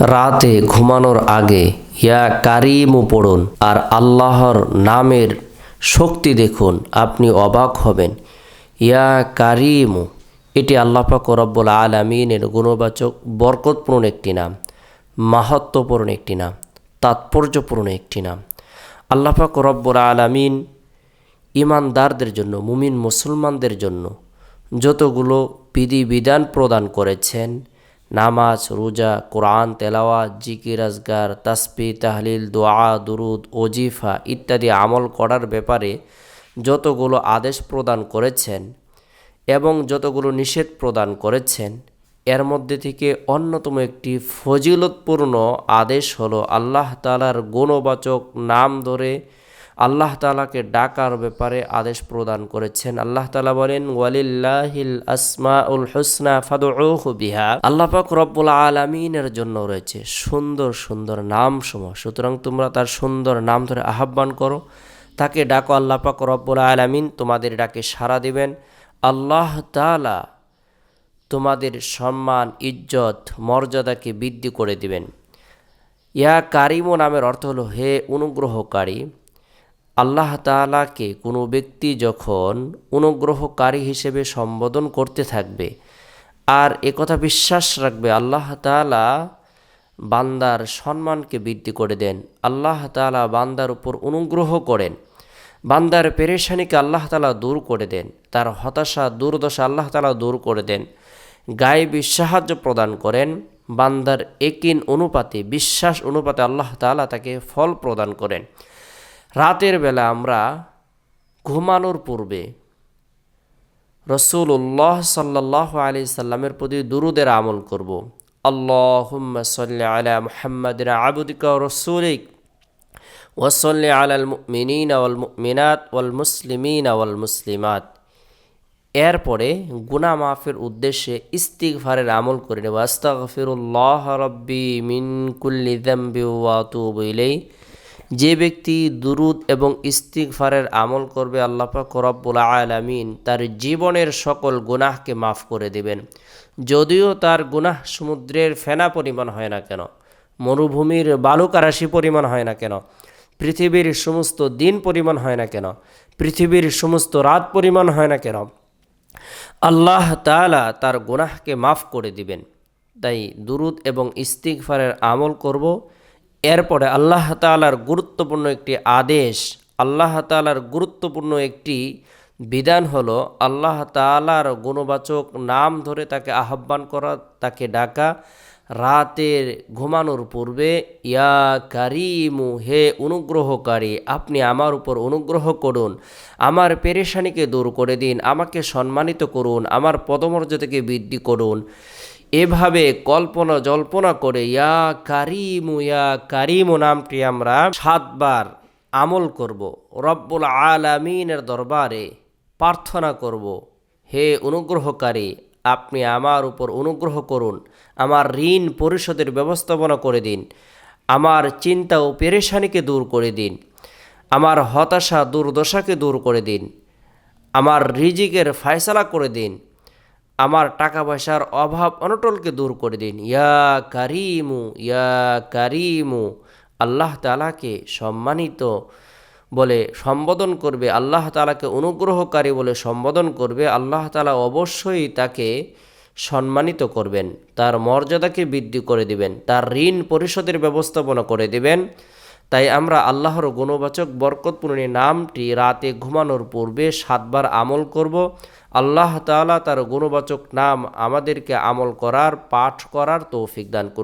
রাতে ঘুমানোর আগে, ইয়া কারিমু পড়ুন আর আল্লাহর নামের শক্তি দেখুন, আপনি অবাক হবেন। ইয়া কারিমু এটি আল্লাহ পাক রব্বুল আলমিনের গুণবাচক, বরকতপূর্ণ একটি নাম মাহাত্মপূর্ণ একটি নাম, তাৎপর্যপূর্ণ একটি নাম। আল্লাহ পাক রব্বুল আলমিন ইমানদারদের জন্য, মুমিন মুসলমানদের জন্য যতগুলো বিধিবিধান প্রদান করেছেন নামাজ, রোজা, কোরআন তেলাওয়া জিকির, আজগার, তাসবি, তাহলিল, দোয়া, দুরুদ, ওজিফা ইত্যাদি আমল করার ব্যাপারে যতগুলো আদেশ প্রদান করেছেন এবং যতগুলো নিষেধ প্রদান করেছেন, এর মধ্যে থেকে অন্যতম একটি ফজিলতপূর্ণ আদেশ হলো আল্লাহ তালার গুণবাচক নাম ধরে আল্লাহ তালাকে ডাকার ব্যাপারে আদেশ প্রদান করেছেন। আল্লাহ তালা বলেন, ওয়ালিল্লাহিল আসমা উল হুসনা ফাদুহু বিহা। আল্লাহ পাক রব্বুল আলমিনের জন্য রয়েছে সুন্দর সুন্দর নাম সমূহ সুতরাং তোমরা তার সুন্দর নাম ধরে আহ্বান করো। তাকে ডাকো, আল্লাহ পাক রব্বুল আলমিন তোমাদের ডাকে সাড়া দিবেন। আল্লাহ তালা তোমাদের সম্মান, ইজ্জত, মর্যাদাকে বৃদ্ধি করে দিবেন। ইয়া কারিমো নামের অর্থ হলো, হে অনুগ্রহকারী আল্লাহ তালাকে কোনো ব্যক্তি যখন অনুগ্রহকারী হিসেবে সম্বোধন করতে থাকবে আর একথা বিশ্বাস রাখবে, আল্লাহ তালা বান্দার সম্মানকে বৃদ্ধি করে দেন। আল্লাহ তালা বান্দার উপর অনুগ্রহ করেন। বান্দার পেরেশানিকে আল্লাহ তালা দূর করে দেন। তার হতাশা, দুর্দশা আল্লাহ তালা দূর করে দেন। গায়েবী সাহায্য প্রদান করেন। বান্দার একিন অনুপাতে, বিশ্বাস অনুপাতে আল্লাহ তালা তাকে ফল প্রদান করেন। রাতের বেলা আমরা ঘুমানোর পূর্বে রসুল্লাহ সাল্লাহ আলি সাল্লামের প্রতি দুরুদের আমল করব। আল্লাহুম্মা সাল্লি আলা মুহাম্মাদিন আবুদিকা রসুলিক ওয়াসল্লি আলাল মুমিনিন ওয়াল মুমিনাত ওয়াল মুসলিমিন ওয়াল মুসলিমাত। এরপরে গুনা মাফের উদ্দেশ্যে ইস্তিগফারের আমল করে নেব। আস্তাগফিরুল্লাহ রব্বি মিন কুল্লি যামবি ওয়া যে ব্যক্তি দুরুদ এবং ইস্তিকফারের আমল করবে, আল্লাহ পাক রব্বুল আলামিন তার জীবনের সকল গুনাহকে মাফ করে দিবেন। যদিও তার গুনাহ সমুদ্রের ফেনা পরিমাণ হয় না কেন, মরুভূমির বালুকারাশি পরিমাণ হয় না কেন, পৃথিবীর সমস্ত দিন পরিমাণ হয় না কেন, পৃথিবীর সমস্ত রাত পরিমাণ হয় না কেন, আল্লাহ তালা তার গুনাহকে মাফ করে দিবেন। তাই দুরুদ এবং ইস্তিগফারের আমল করব এরপরে আল্লাহ তালার গুরুত্বপূর্ণ একটি আদেশ, আল্লাহ তালার গুরুত্বপূর্ণ একটি বিধান হলো আল্লাহ তালার গুণবাচক নাম ধরে তাকে আহ্বান করা, তাকে ডাকা। রাতের ঘুমানোর পূর্বে, ইয়া কারিমু, হে অনুগ্রহকারী, আপনি আমার উপর অনুগ্রহ করুন, আমার পেরেশানিকে দূর করে দিন, আমাকে সম্মানিত করুন, আমার পদমর্যাদাকে বৃদ্ধি করুন। এভাবে কল্পনা জল্পনা করে, ইয়া কারিমু ইয়া কারিমু নামটি আমরা সাতবার আমল করব। রব্বুল আলামিনের দরবারে প্রার্থনা করব, হে অনুগ্রহকারী, আপনি আমার উপর অনুগ্রহ করুন, আমার ঋণ পরিশোধের ব্যবস্থাপনা করে দিন, আমার চিন্তা ও পেরেশানিকে দূর করে দিন, আমার হতাশা, দুর্দশাকে দূর করে দিন, আমার রিজিকের ফয়সালা করে দিন আমার টাকা পয়সার অভাব অনটলকে দূর করে দিন। ইয়া কারিমু ইয়া কারিমু। আল্লাহ তালাকে সম্মানিত বলে সম্বোধন করবে, আল্লাহ তালাকে অনুগ্রহকারী বলে সম্বোধন করবে, আল্লাহ তালা অবশ্যই তাকে সম্মানিত করবেন, তার মর্যাদাকে বৃদ্ধি করে দিবেন, তার ঋণ পরিশোধের ব্যবস্থাপনা করে দিবেন। তাই আমরা আল্লাহর গুণবাচক, বরকতপূর্ণ নামটি রাতে ঘুমানোর পূর্বে সাতবার আমল করব। আল্লাহ তাআলা তার গুণবাচক নাম আমাদেরকে আমল করার, পাঠ করার তৌফিক দান করুন।